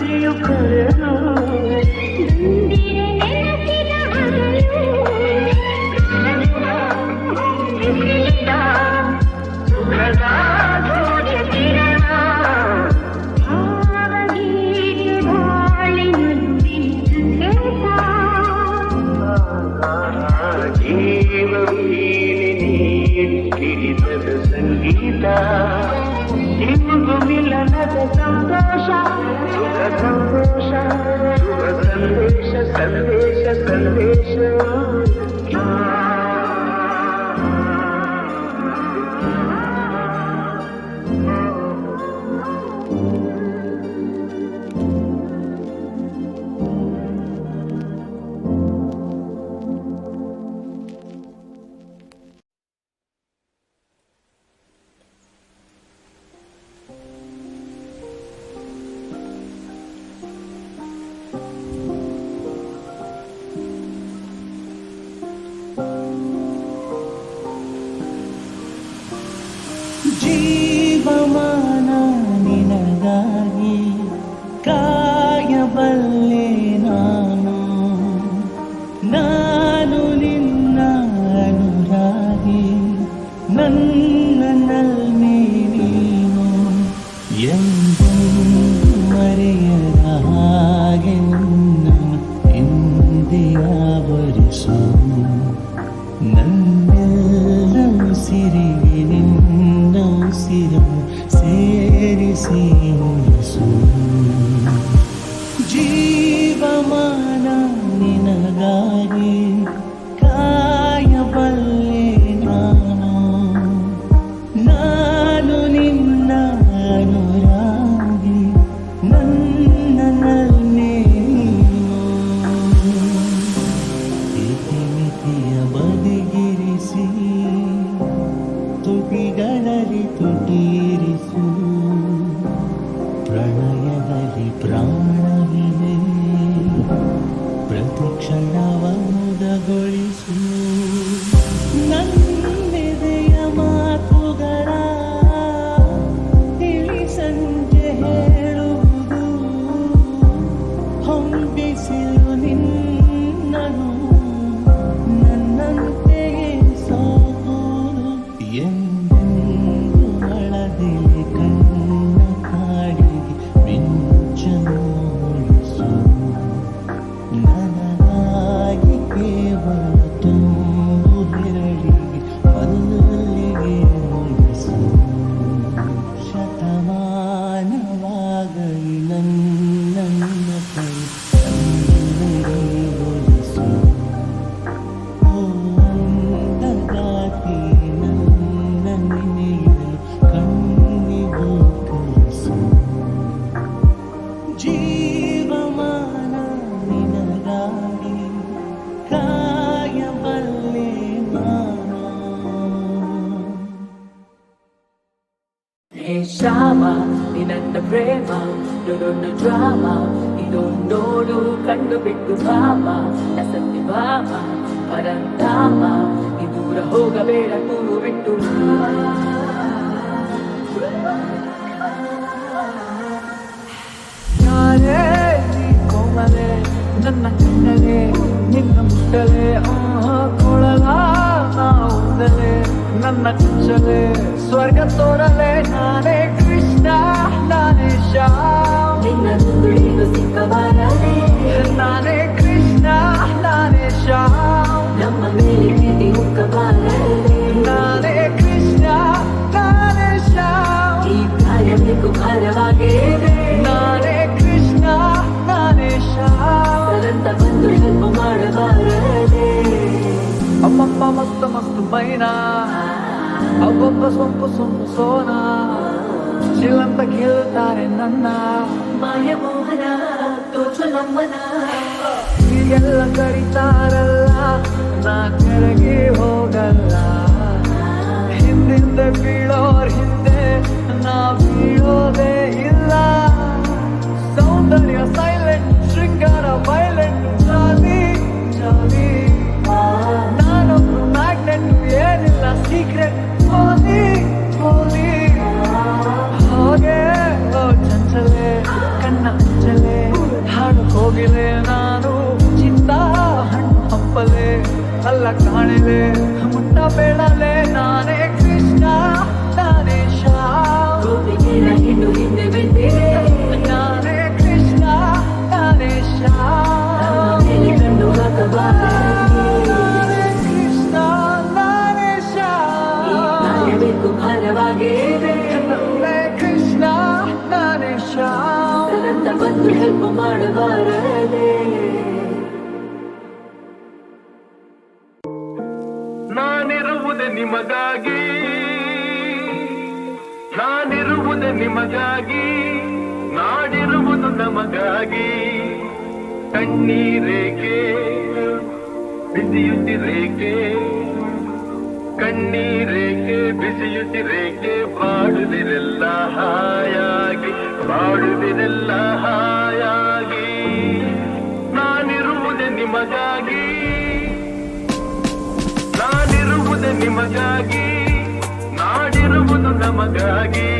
you could have known. ಸಂತೋಷ ಸುಖ ಸಂತೋಷ ಶುಭ ಸಂದೇಶ ಸಂದೇಶ ಸಂದೇಶ ಕಂಡು ಬಿಟ್ಟು ಭಾಮ ಸತ್ಯ ಭಾಮ ಪರಂಧಾಮ ಈ ದೂರ ಹೋಗಬೇಡ ಕೂರು ಬಿಟ್ಟು ಯಾರೇ ನೀ ಕೋಮಲೆ ನನ್ನ ಕಣ್ಣಲೆ ನಿನ್ನ ಮುಟ್ಟಲೆ ಆಹ ಕೊಳಲ ನಾವುದಲೆ ನನ್ನ ಚುಚ್ಚಲೆ ಸ್ವರ್ಗ ತೋರಲೆ ನಾನೇ ಮಸ್ತ್ ಒಬ್ಬೊಬ್ಬ ಸೊಂಪು ಸೊಂಪು ಸೋನ? ಚಿಲ್ಲಂತ ಕೇಳುತ್ತಾರೆ ನನ್ನ. ಮಾಯ ಮೋಹನ ತೋಚು ನಮ್ಮನ ಹೀಗೆಲ್ಲ ಕರೀತಾರಲ್ಲ, ನಾ ಕೆಳಗೆ ಹೋಗಲ್ಲ. ಹಿಂದಿಂದ ಬೀಳೋರ್ ಹಿಂದೆ, ನಾ ಬೀಳೋದೇ ಇಲ್ಲ. ಸೌಂದರ್ಯ ಸೈಲೆಂಟ್ ಶೃಂಗಾರ ವೈಲೆಂಟ್ ಹೆಲ್ಪ್ ಮಾಡಬಾರದೆ. ನಾನಿರುವುದೇ ನಿಮಗಾಗಿ. ನಾನಿರುವುದೇ ನಿಮಗಾಗಿ. ನಾಡಿರುವುದು ನಮಗಾಗಿ. ಕಣ್ಣೀರೇಕೆ ಬಿಸಿಯುತ್ತಿರೇಕೆ. ಕಣ್ಣೀರೇಕೆ ಬಿಸಿಯುತ್ತಿರೇಕೆ ಬಾಡುವಿರೆಲ್ಲ ಹಾಯಾಗಿ ಬಾಡುವಿರೆಲ್ಲ ಹಾಯಾಗಿ. ನಾನಿರುವುದೇ ನಿಮಗಾಗಿ. ನಾನಿರುವುದೇ ನಿಮಗಾಗಿ. ನಾಡಿರುವುದು ನಮಗಾಗಿ.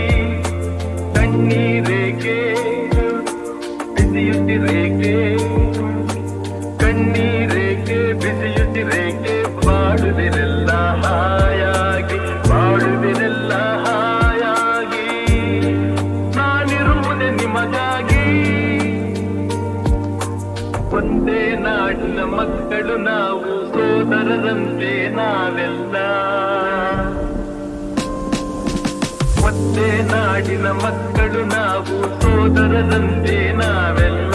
ಸೋದರರಂತೆ ನಾವೆಲ್ಲ. ಒಂದೇ ನಾಡಿನ ಮಕ್ಕಳು ನಾವು ಸೋದರರಂತೆ ನಾವೆಲ್ಲ.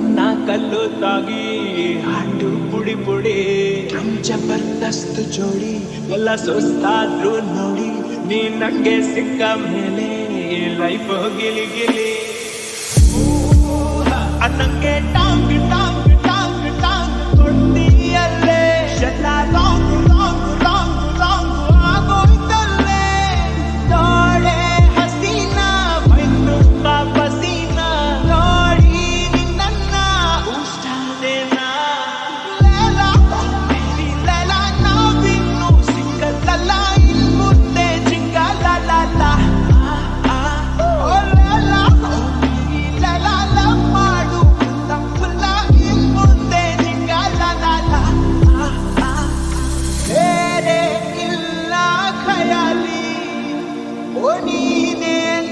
ಕಣ್ಣ ಕಲ್ಲು ತಾಗಿ ಹಾಡು ಪುಡಿ ಪುಡಿ ಜಬರ್ದಸ್ತ್ ಜೋಡಿ, ಎಲ್ಲ ಸುಸ್ತಾದ್ರು ನೋಡಿ ನೀ ನಂಗೆ ಸಿಕ್ಕ ಮೇಲೆ ಲೈಫ್ ಗಿಲಿ ಗಿಲಿ. ಟಾಂಗ್ ಟಾಂಗ್ ಟಾಂಗ್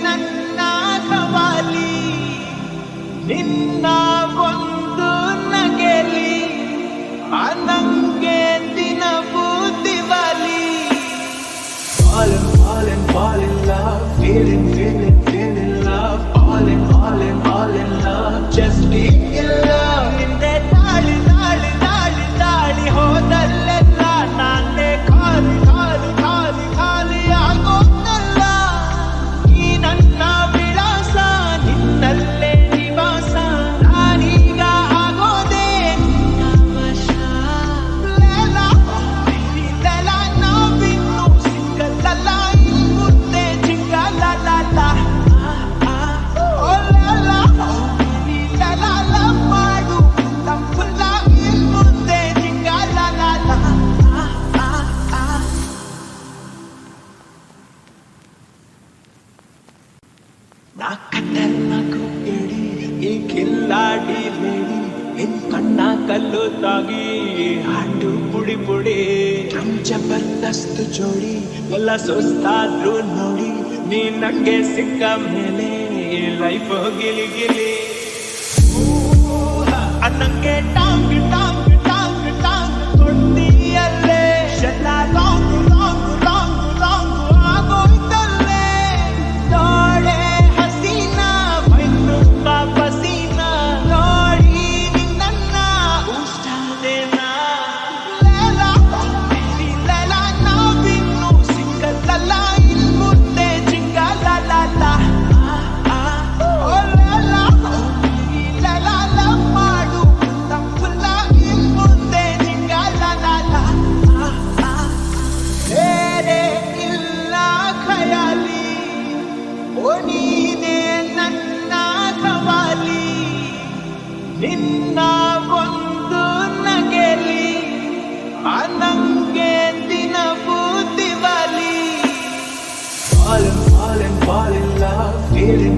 ನನ್ನ ಸವಾಲಿ ನಿನ್ನ ಎಲ್ಲ ಸುಸ್ತಾದ್ರು ನೋಡಿ ನೀ ನಂಗೆ ಸಿಕ್ಕ ಮೇಲೆ ಲೈಫ್ ಗಿಲಿ ಗಿಲಿ. ಅನ್ನಕ್ಕೆ feeling